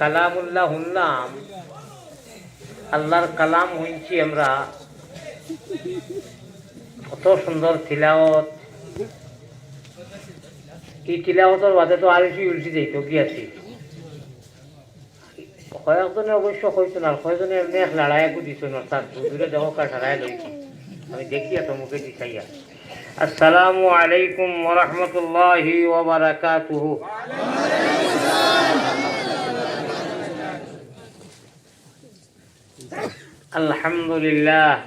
কালামুল্লাহ শুনলাম আল্লাহর কালাম শুনছি আমরা। কত সুন্দর তিলাওত এই তিলাওতর বাদে তো আর কিছু উল্টি যাইত কি আছি? কয়েকজনে অবশ্য কইছিল আর কয়েকজনে এমনি এক লড়াই একু দিছ না তার দূরে দেখো কার হারাই লইছি আমি দেখি এত মুখে দিছাইয়া আসসালামু আলাইকুম ওরহমতুল্লাহি ওবারাকাতুহু الحمد لله.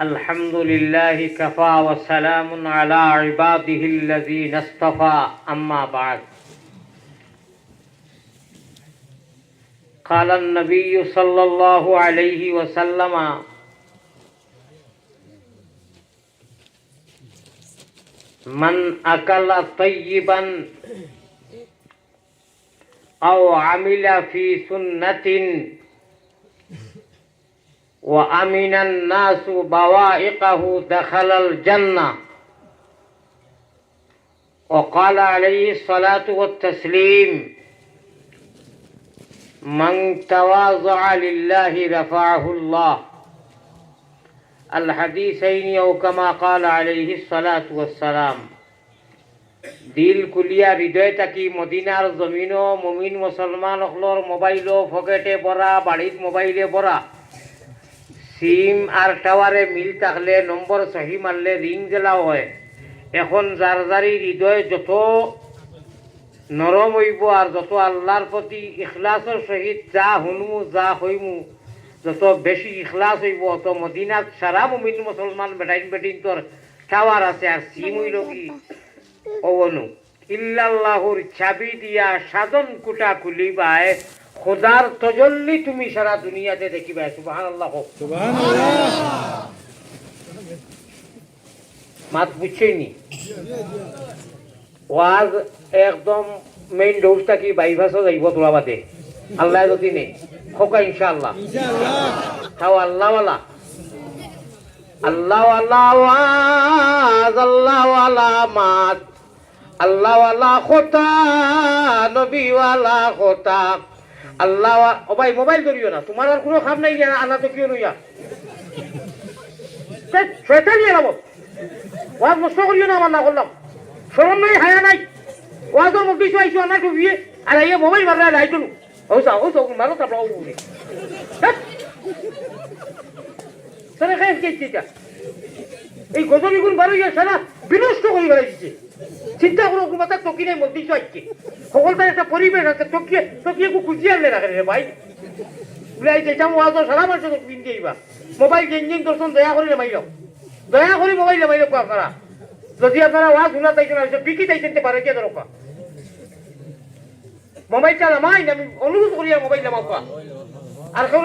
الحمد لله كفى وسلام على عباده الذين اصطفى. أما بعد. قال النبي صلى الله عليه وسلم من أكل طيبا أو عمل في سنة وأمن الناس بوائقه دخل الجنة وقال عليه الصلاة والتسليم من تواضع لله رفعه الله الحديثين أو كما قال عليه الصلاة والسلام দিল কুলিয়া হৃদয় থাকি মদিনার জমিনও মুমিন মুসলমান হলর মোবাইলও ফকেটে ভরা বাড়িত মোবাইলে ভরা সিম আর টাওয়ারে মিল থাকলে নম্বর সহি মারলে রিং জেলাও হয়। এখন যার যারি হৃদয় যত নরম হইব আর যত আল্লাহর প্রতি ইখলাসের সহিত যা শুনমু যা হইমু যত বেশি ইখলাস হইব, অত মদিনাত সারা মুমিন মুসলমান বেটাইন বেটিন তোর টাওয়ার আছে আর সিম হইল কি অবনু ইল্লাল্লাহুর চাবি দিয়া সাধন কুটা খুলিবায় খোদার তজল্লি তুমি সারা দুনিয়াতে দেখিবা সুবাহান আল্লাহ হোক মাত বুঝছেনি ওয়াজ একদম মেইন ডোজটা থাকি বাইভাসও যাইব তোলা বাদে আল্লাহ যদি নেই খোকা ইনশাআল্লাহ। তাও আল্লাহওয়ালা। আল্লাহ আল্লাহ ওয়াজ আল্লাহ মাত। আল্লাহওয়ালা খোতা নবীওয়ালা খোতা। আল্লাহ ও ভাই মোবাইল করিও না। তোমার আর কোনো খাম নাই জানা আনা তো কিয় নইয়া শয়তানি এলাম ওয়াজ নষ্ট করিও না আমার না করলাম। শরম নাই, হায়া নাই। ওয়াজের মধ্যে কিছু আইসো আনা তো বিয়ে। আর আইয়া মোবাইল মারা লাইতো নু। ও সা ও সা মারো তা ব্রাউ বলে। সারা খাই চিটা এই গজনী গুণ বারো সারা বিনষ্ট করে বেড়াইছে। চিন্তা করো, কোনো মাথা তকিনের মধ্যে কিছু আসছে সকলটার একটা পরিবেশ আছে তকিয়ে তকিয়ে কু খুঁজিয়ে আনলে রাখে রে ভাই। উলাই যেতাম ওয়াজ সারা মানুষ পিন দিবা মোবাইল চেঞ্জিং দর্শন দয়া করে মাইল দয়া করে মোবাইল মাইল আপনারা? যদি আপনারা ওয়াজ শোনা তাইছেন আর বিকি তাইছেন পারে কে দরকার মোবাইল চালামাই আমি অনুরোধ করি মোবাইল নামাও আর কেউ